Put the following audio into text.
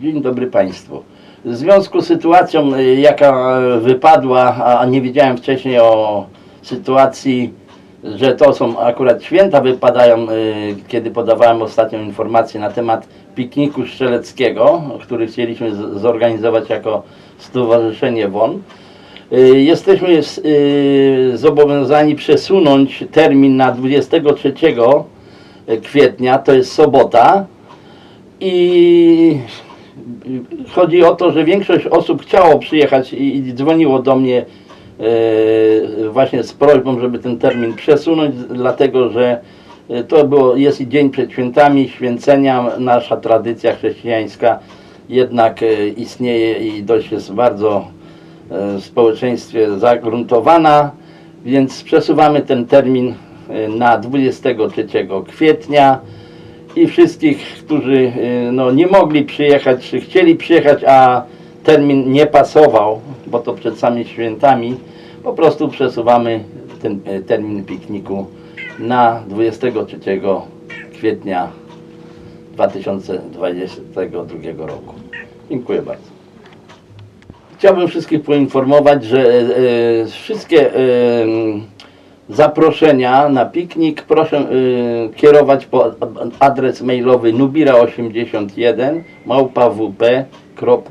Dzień dobry Państwu. W związku z sytuacją, y, jaka wypadła, a nie wiedziałem wcześniej o sytuacji, że to są akurat święta wypadają, y, kiedy podawałem ostatnią informację na temat pikniku strzeleckiego, który chcieliśmy zorganizować jako Stowarzyszenie WON. Y, Jesteśmy zobowiązani przesunąć termin na 23 kwietnia, to jest sobota. I chodzi o to, że większość osób chciało przyjechać i, i dzwoniło do mnie e, właśnie z prośbą, żeby ten termin przesunąć, dlatego że e, to było, jest i dzień przed świętami, święcenia, nasza tradycja chrześcijańska jednak e, istnieje i dość jest bardzo e, w społeczeństwie zagruntowana, więc przesuwamy ten termin na 23 kwietnia i wszystkich, którzy y, no, nie mogli przyjechać, czy chcieli przyjechać, a termin nie pasował, bo to przed samymi świętami, po prostu przesuwamy ten y, termin pikniku na 23 kwietnia 2022 roku. Dziękuję bardzo. Chciałbym wszystkich poinformować, że e, wszystkie e, zaproszenia na piknik. Proszę e, kierować po adres mailowy nubira81 małpawp.pl